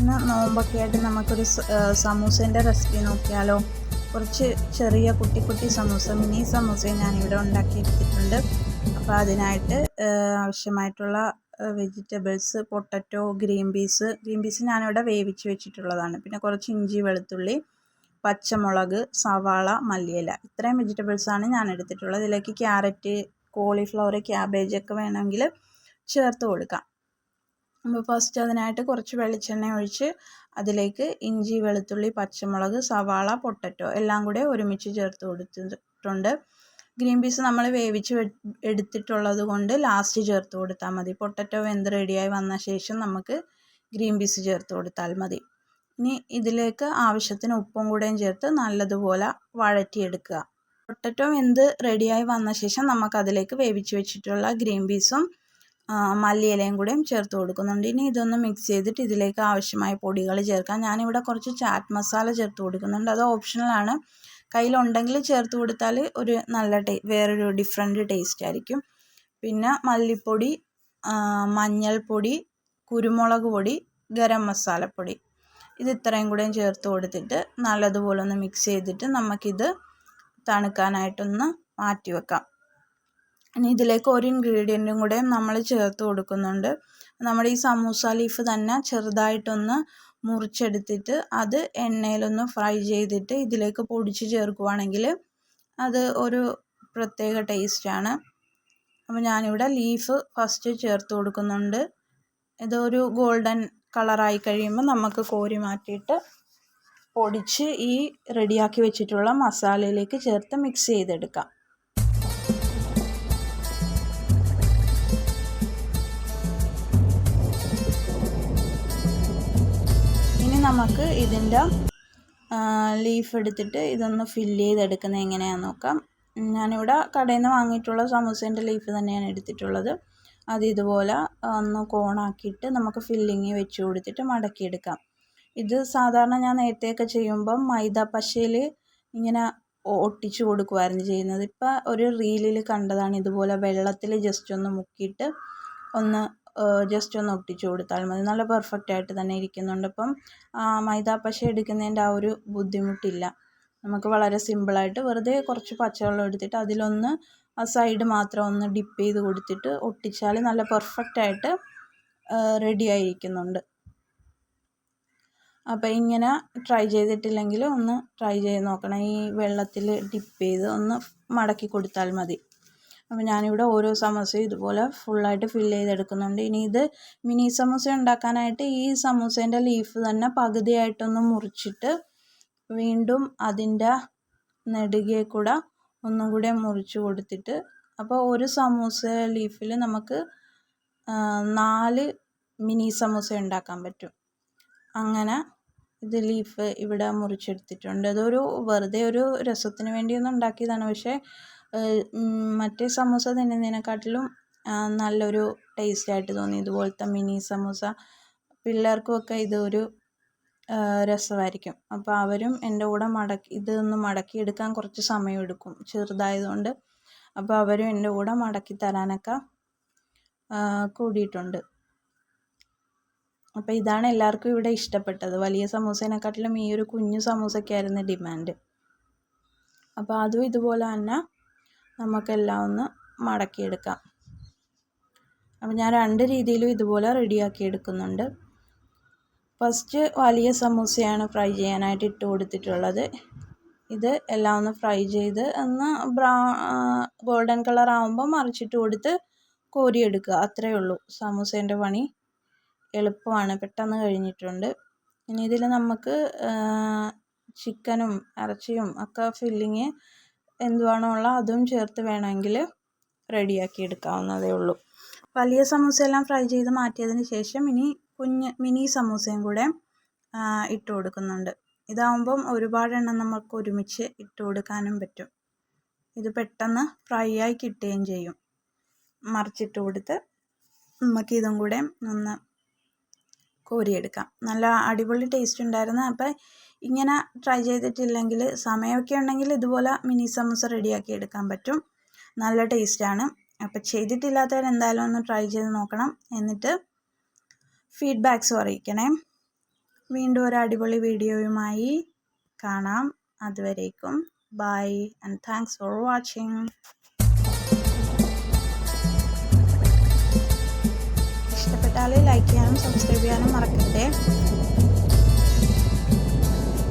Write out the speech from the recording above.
ഇന്ന് നോമ്പൊക്കെ ആയിട്ട് നമുക്കൊരു സമൂസേന്റെ റെസിപ്പി നോക്കിയാലോ? കുറച്ച് ചെറിയ കുട്ടി കുട്ടി സമൂസ മിനി സമൂസയും ഞാനിവിടെ ഉണ്ടാക്കിയെടുത്തിട്ടുണ്ട്. അപ്പോൾ അതിനായിട്ട് ആവശ്യമായിട്ടുള്ള vegetables potato green peas green peas ഞാനിവിടെ വേവിച്ച് വെച്ചിട്ടുള്ളതാണ്. പിന്നെ കുറച്ച് ഇഞ്ചി വെളുത്തുള്ളി പച്ചമുളക് സവാള മല്ലിയില. ഇത്രയും വെജിറ്റബിൾസാണ് ഞാൻ എടുത്തിട്ടുള്ളത് ഇതിലേക്ക് ക്യാരറ്റ് കോളിഫ്ലവർ ക്യാബേജ് ഒക്കെ വേണമെങ്കിൽ ചേർത്ത് കൊടുക്കാം. അപ്പോൾ ഫസ്റ്റ് അതിനായിട്ട് കുറച്ച് വെളിച്ചെണ്ണ ഒഴിച്ച് അതിലേക്ക് ഇഞ്ചി വെളുത്തുള്ളി പച്ചമുളക് സവാള പൊട്ടറ്റോ എല്ലാം കൂടെ ഒരുമിച്ച് ചേർത്ത് കൊടുത്തിട്ടുണ്ട്. ഗ്രീൻ പീസ് നമ്മൾ വേവിച്ച് എടുത്തിട്ടുള്ളത് കൊണ്ട് ലാസ്റ്റ് ചേർത്ത് കൊടുത്താൽ മതി. പൊട്ടറ്റോ വെന്ത് റെഡിയായി വന്ന ശേഷം നമുക്ക് ഗ്രീൻ പീസ് ചേർത്ത് കൊടുത്താൽ മതി. ഇനി ഇതിലേക്ക് ആവശ്യത്തിന് ഉപ്പും കൂടെയും ചേർത്ത് നല്ലതുപോലെ വഴറ്റിയെടുക്കുക. പൊട്ടറ്റോ വെന്ത് റെഡിയായി വന്ന ശേഷം നമുക്കതിലേക്ക് വേവിച്ച് വെച്ചിട്ടുള്ള ഗ്രീൻ പീസും മല്ലിയിലയും കൂടെയും ചേർത്ത് കൊടുക്കുന്നുണ്ട്. ഇനി ഇതൊന്ന് മിക്സ് ചെയ്തിട്ട് ഇതിലേക്ക് ആവശ്യമായ പൊടികൾ ചേർക്കാം. ഞാനിവിടെ കുറച്ച് ചാറ്റ് മസാല ചേർത്ത് കൊടുക്കുന്നുണ്ട്. അത് ഓപ്ഷണലാണ് കയ്യിലുണ്ടെങ്കിൽ ചേർത്ത് കൊടുത്താൽ ഒരു നല്ല ടേ വേറൊരു ഡിഫറെന്റ് ടേസ്റ്റ് ആയിരിക്കും. പിന്നെ മല്ലിപ്പൊടി മഞ്ഞൾപ്പൊടി കുരുമുളക് പൊടി ഗരം മസാലപ്പൊടി ഇത് ഇത്രയും കൂടെയും ചേർത്ത് കൊടുത്തിട്ട് നല്ലതുപോലെ ഒന്ന് മിക്സ് ചെയ്തിട്ട് നമുക്കിത് തണുക്കാനായിട്ടൊന്ന് മാറ്റി വെക്കാം ഇനി ഇതിലേക്ക് ഒരു ഇൻഗ്രീഡിയന്റും കൂടെ നമ്മൾ ചേർത്ത് കൊടുക്കുന്നുണ്ട്. നമ്മുടെ ഈ സമൂസ ലീഫ് തന്നെ ചെറുതായിട്ടൊന്ന് മുറിച്ചെടുത്തിട്ട് അത് എണ്ണയിലൊന്ന് ഫ്രൈ ചെയ്തിട്ട് ഇതിലേക്ക് പൊടിച്ച് ചേർക്കുവാണെങ്കിൽ അത് ഒരു പ്രത്യേക ടേസ്റ്റാണ് അപ്പോൾ ഞാനിവിടെ ലീഫ് ഫസ്റ്റ് ചേർത്ത് കൊടുക്കുന്നുണ്ട്. ഇതൊരു ഗോൾഡൻ കളറായി കഴിയുമ്പോൾ നമുക്ക് കോരി മാറ്റിയിട്ട് പൊടിച്ച് ഈ റെഡിയാക്കി വെച്ചിട്ടുള്ള മസാലയിലേക്ക് ചേർത്ത് മിക്സ് ചെയ്തെടുക്കാം. നമുക്ക് ഇതിന്റെ ലീഫ് എടുത്തിട്ട് ഇതൊന്ന് ഫില്ല് ചെയ്തെടുക്കുന്നത് എങ്ങനെയാണെന്ന് നോക്കാം. ഞാനിവിടെ കടയിൽ നിന്ന് വാങ്ങിയിട്ടുള്ള സമൂസേന്റെ ലീഫ് തന്നെയാണ് എടുത്തിട്ടുള്ളത്. അത് ഇതുപോലെ ഒന്ന് കോണാക്കിയിട്ട് നമുക്ക് ഫില്ലിങ് വെച്ച് കൊടുത്തിട്ട് മടക്കിയെടുക്കാം. ഇത് സാധാരണ ഞാൻ നേരത്തെയൊക്കെ ചെയ്യുമ്പം മൈദ പശയിൽ ഇങ്ങനെ ഒട്ടിച്ചു കൊടുക്കുമായിരുന്നു ചെയ്യുന്നത്. ഇപ്പം ഒരു റീലിൽ കണ്ടതാണ് ഇതുപോലെ വെള്ളത്തിൽ ജസ്റ്റ് ഒന്ന് മുക്കിയിട്ട് ഒന്ന് ജസ്റ്റ് ഒന്ന് ഒട്ടിച്ചു കൊടുത്താൽ മതി. നല്ല പെർഫെക്റ്റ് ആയിട്ട് തന്നെ ഇരിക്കുന്നുണ്ട്. അപ്പം മൈദാപ്പശ എടുക്കുന്നതിന്റെ ആ ഒരു ബുദ്ധിമുട്ടില്ല. നമുക്ക് വളരെ സിമ്പിളായിട്ട് വെറുതെ കുറച്ച് പച്ചവെള്ളം എടുത്തിട്ട് അതിലൊന്ന് ആ സൈഡ് മാത്രം ഒന്ന് ഡിപ്പ് ചെയ്ത് കൊടുത്തിട്ട് ഒട്ടിച്ചാൽ നല്ല പെർഫെക്റ്റ് ആയിട്ട് റെഡി ആയിരിക്കുന്നുണ്ട്. അപ്പോൾ ഇങ്ങനെ ട്രൈ ചെയ്തിട്ടില്ലെങ്കിൽ ഒന്ന് ട്രൈ ചെയ്ത് നോക്കണം. ഈ വെള്ളത്തിൽ ഡിപ്പ് ചെയ്ത് ഒന്ന് മടക്കി കൊടുത്താൽ മതി. അപ്പോൾ ഞാനിവിടെ ഓരോ സമോസയും ഇതുപോലെ ഫുള്ളായിട്ട് ഫില്ല് ചെയ്തെടുക്കുന്നുണ്ട്. ഇനി ഇത് മിനി സമോസ ഉണ്ടാക്കാനായിട്ട് ഈ സമൂസേന്റെ ലീഫ് തന്നെ പകുതിയായിട്ടൊന്ന് മുറിച്ചിട്ട് വീണ്ടും അതിന്റെ നെടുകെ കൂടെ ഒന്നും കൂടെ മുറിച്ച് കൊടുത്തിട്ട് അപ്പോൾ ഒരു സമൂസ ലീഫിൽ നമുക്ക് നാല് മിനി സമൂസ ഉണ്ടാക്കാൻ പറ്റും. അങ്ങനെ ഇത് ലീഫ് ഇവിടെ മുറിച്ചെടുത്തിട്ടുണ്ട്. അതൊരു വെറുതെ ഒരു രസത്തിന് വേണ്ടിയൊന്നും ഉണ്ടാക്കിയതാണ്. പക്ഷേ മറ്റേ സമൂസ തിന്നുന്നതിനെക്കാട്ടിലും നല്ലൊരു ടേസ്റ്റായിട്ട് തോന്നി. ഇതുപോലത്തെ മിനി സമൂസ. പിള്ളേർക്കുമൊക്കെ ഇതൊരു രസമായിരിക്കും. അപ്പോൾ അവരും എന്റെ കൂടെ മടക്കി ഇതൊന്ന് മടക്കിയെടുക്കാൻ കുറച്ച് സമയം സമയമെടുക്കും ചെറുതായതുകൊണ്ട്. അപ്പോൾ അവരും എന്റെ കൂടെ മടക്കി തരാനൊക്കെ കൂടിയിട്ടുണ്ട്. അപ്പോൾ ഇതാണ് എല്ലാവർക്കും ഇവിടെ ഇഷ്ടപ്പെട്ടത്. വലിയ സമൂസേനെക്കാട്ടിലും ഈ ഒരു കുഞ്ഞു സമൂസയ്ക്കായിരുന്നു ഡിമാൻഡ് അപ്പോൾ അതും ഇതുപോലെ തന്നെ നമുക്കെല്ലാം ഒന്ന് മടക്കിയെടുക്കാം. അപ്പോൾ ഞാൻ രണ്ട് രീതിയിലും ഇതുപോലെ റെഡിയാക്കി എടുക്കുന്നുണ്ട് ഫസ്റ്റ് വലിയ സമൂസയാണ് ഫ്രൈ ചെയ്യാനായിട്ട് ഇട്ട് കൊടുത്തിട്ടുള്ളത്. ഇത് എല്ലാം ഒന്ന് ഫ്രൈ ചെയ്ത് ഒന്ന് ബ്രൗ ഗോൾഡൻ കളർ ആവുമ്പോൾ മറിച്ചിട്ട് കൊടുത്ത് കോരിയെടുക്കുക. അത്രയേ ഉള്ളൂ സമൂസേന്റെ പണി. എളുപ്പമാണ്. പെട്ടെന്ന് കഴിഞ്ഞിട്ടുണ്ട്. ഇനി ഇതിൽ നമുക്ക് ചിക്കനും ഇറച്ചിയും ഒക്കെ ഫില്ലിങ് എന്തുവാണോ ഉള്ളത് അതും ചേർത്ത് വേണമെങ്കിൽ റെഡിയാക്കി എടുക്കാവുന്നതേ ഉള്ളൂ. വലിയ സമൂസയെല്ലാം ഫ്രൈ ചെയ്ത് മാറ്റിയതിന് ശേഷം ഇനി കുഞ്ഞ് മിനി സമൂസയും കൂടെ ഇട്ട് കൊടുക്കുന്നുണ്ട്. ഇതാവുമ്പം ഒരുപാടെണ്ണം നമുക്ക് ഒരുമിച്ച് ഇട്ട് കൊടുക്കാനും പറ്റും. ഇത് പെട്ടെന്ന് ഫ്രൈ ആയി കിട്ടുകയും ചെയ്യും. മറിച്ചിട്ട് കൊടുത്ത് നമുക്ക് ഇതും കൂടെ ഒന്ന് കോരിയെടുക്കാം. നല്ല അടിപൊളി ടേസ്റ്റ് ഉണ്ടായിരുന്നു. അപ്പം ഇങ്ങനെ ട്രൈ ചെയ്തിട്ടില്ലെങ്കിൽ സമയമൊക്കെ ഉണ്ടെങ്കിൽ ഇതുപോലെ മിനി സമൂസ റെഡിയാക്കി എടുക്കാൻ പറ്റും. നല്ല ടേസ്റ്റാണ് അപ്പോൾ ചെയ്തിട്ടില്ലാത്തവർ എന്തായാലും ഒന്ന് ട്രൈ ചെയ്ത് നോക്കണം. എന്നിട്ട് ഫീഡ്ബാക്ക്സ് അറിയിക്കണേ. വീണ്ടും ഒരു അടിപൊളി വീഡിയോയുമായി കാണാം. അതുവരേക്കും. Bye and thanks for watching ഇഷ്ടപ്പെട്ടാൽ ലൈക്ക് ചെയ്യാനും സബ്സ്ക്രൈബ് ചെയ്യാനും മറക്കരുതേ.